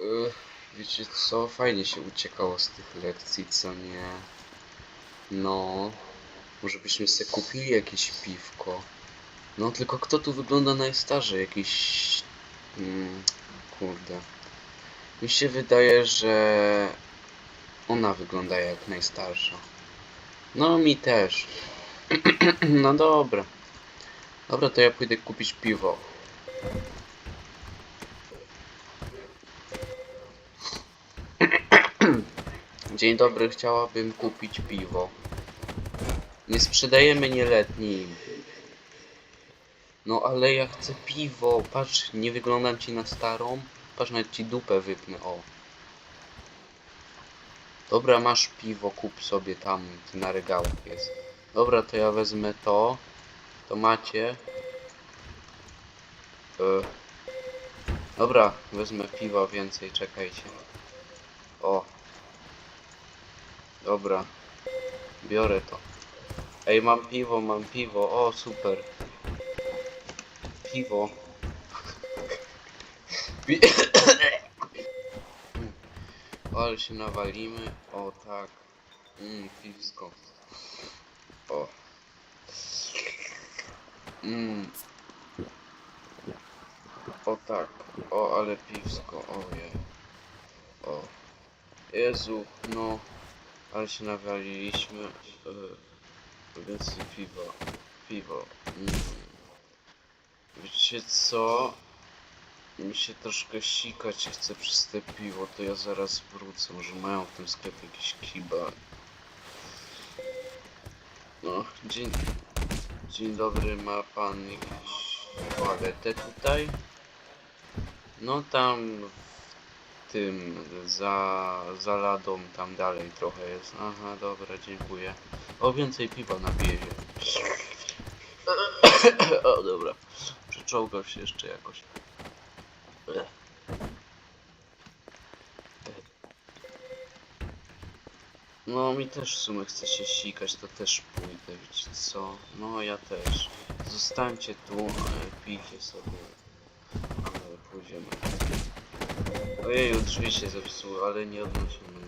Ech, wiecie co? Fajnie się uciekało z tych lekcji, co nie? No, może byśmy sobie kupili jakieś piwko. No, tylko kto tu wygląda najstarzej? Jakiś... Mm, kurde. Mi się wydaje, że ona wygląda jak najstarsza. No, mi też. no dobra. Dobra, to ja pójdę kupić piwo. Dzień dobry, chciałabym kupić piwo. Nie sprzedajemy nieletnim. No ale ja chcę piwo. Patrz, nie wyglądam ci na starą. Patrz, nawet ci dupę wypnę, o. Dobra, masz piwo, kup sobie tam, na regałach jest. Dobra, to ja wezmę to. To macie. E. Dobra, wezmę piwa więcej, czekajcie. O. Dobra. Biorę to. Ej, mam piwo, mam piwo. O, super. Piwo. Pi ale się nawalimy. O, tak. Mmm, piwsko. O. Mmm. O tak. O, ale piwsko. Ojej. O. Jezu, no. Ale się nawaliliśmy. Yy, więcej piwa. Piwo. Mm. Wiecie co? Mi się troszkę sikać chce przez te piwo, to ja zaraz wrócę. Może mają w tym sklepie jakiś kiba. No, dzień, dzień dobry, ma pan jakąś toaletę tutaj? No tam tym, za, za ladą tam dalej trochę jest. Aha, dobra, dziękuję. O, więcej piwa napiję się. o, dobra. Przeczołgał się jeszcze jakoś. No mi też w sumie chce się sikać, to też pójdę, wiecie co? No ja też. Zostańcie tu, e, pijcie sobie. Ale pójdziemy. Ojej, drzwi się zepsuły, ale nie odnosimy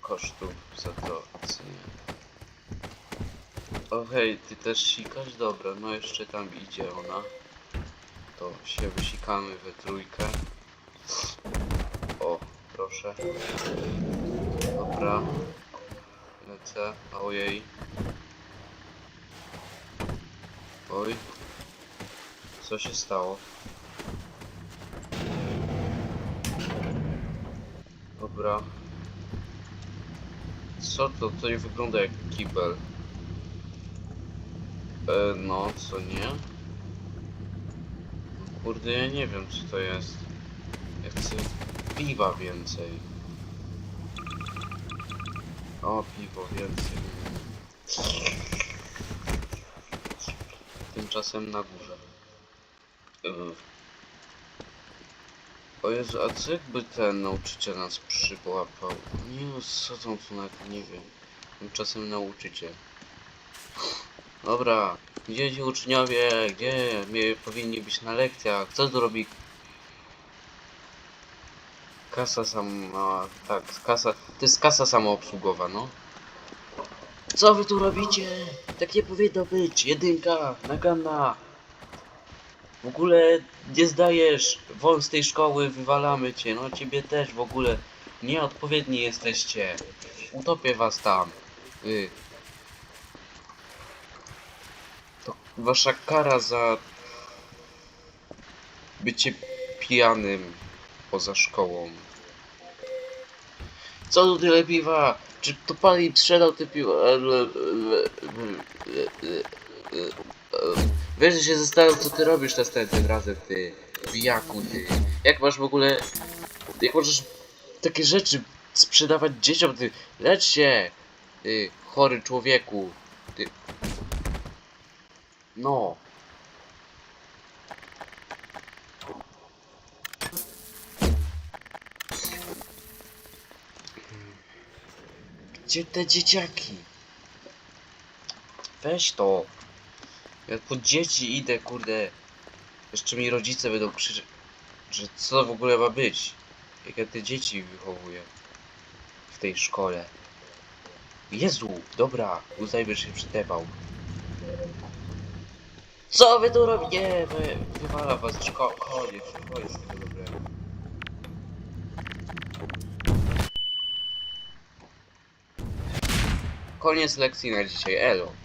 kosztów za to, co nie. O hej, ty też sikasz? Dobra, no jeszcze tam idzie ona. To się wysikamy we trójkę. O, proszę. Dobra. Lecę. Ojej. Oj. Co się stało? Dobra. Co to? Nie wygląda jak kibel. E, no, co nie? No, Kurde, ja nie wiem co to jest. Ja chcę piwa więcej. O, piwo więcej. Tymczasem na górze. O Jezu, a co jakby ten nauczyciel nas przyłapał? Nie no, co tam tu nawet nie wiem. Tymczasem nauczyciel. Dobra, gdzie ci uczniowie? Gdzie my powinni być na lekcjach? Co tu robi kasa sama... Tak, kasa... To jest kasa samoobsługowa, no. Co wy tu robicie? Tak nie powinno być. Jedynka, nagana. W ogóle nie zdajesz. Won z tej szkoły, wywalamy cię. No ciebie też w ogóle. Nieodpowiedni jesteście. Utopię was tam. Wy. To wasza kara za bycie pijanym poza szkołą. Co tu tyle piwa? Czy to pan im sprzedał te piwa? Wiesz, że się zastanawiam, co ty robisz następnym razem, ty wijaku, ty. Jak masz w ogóle... Jak możesz takie rzeczy sprzedawać dzieciom, ty? Lecz się, ty chory człowieku, ty. No. Gdzie te dzieciaki? Weź to. Ja po dzieci idę, kurde. Jeszcze mi rodzice będą krzyczeć, że co w ogóle ma być. Jak ja te dzieci wychowuję w tej szkole. Jezu, dobra, uznajmy, że się przytepał. Co wy tu robicie? Wy, wywala was z. Koniec, koniec tego. Koniec lekcji na dzisiaj, elo.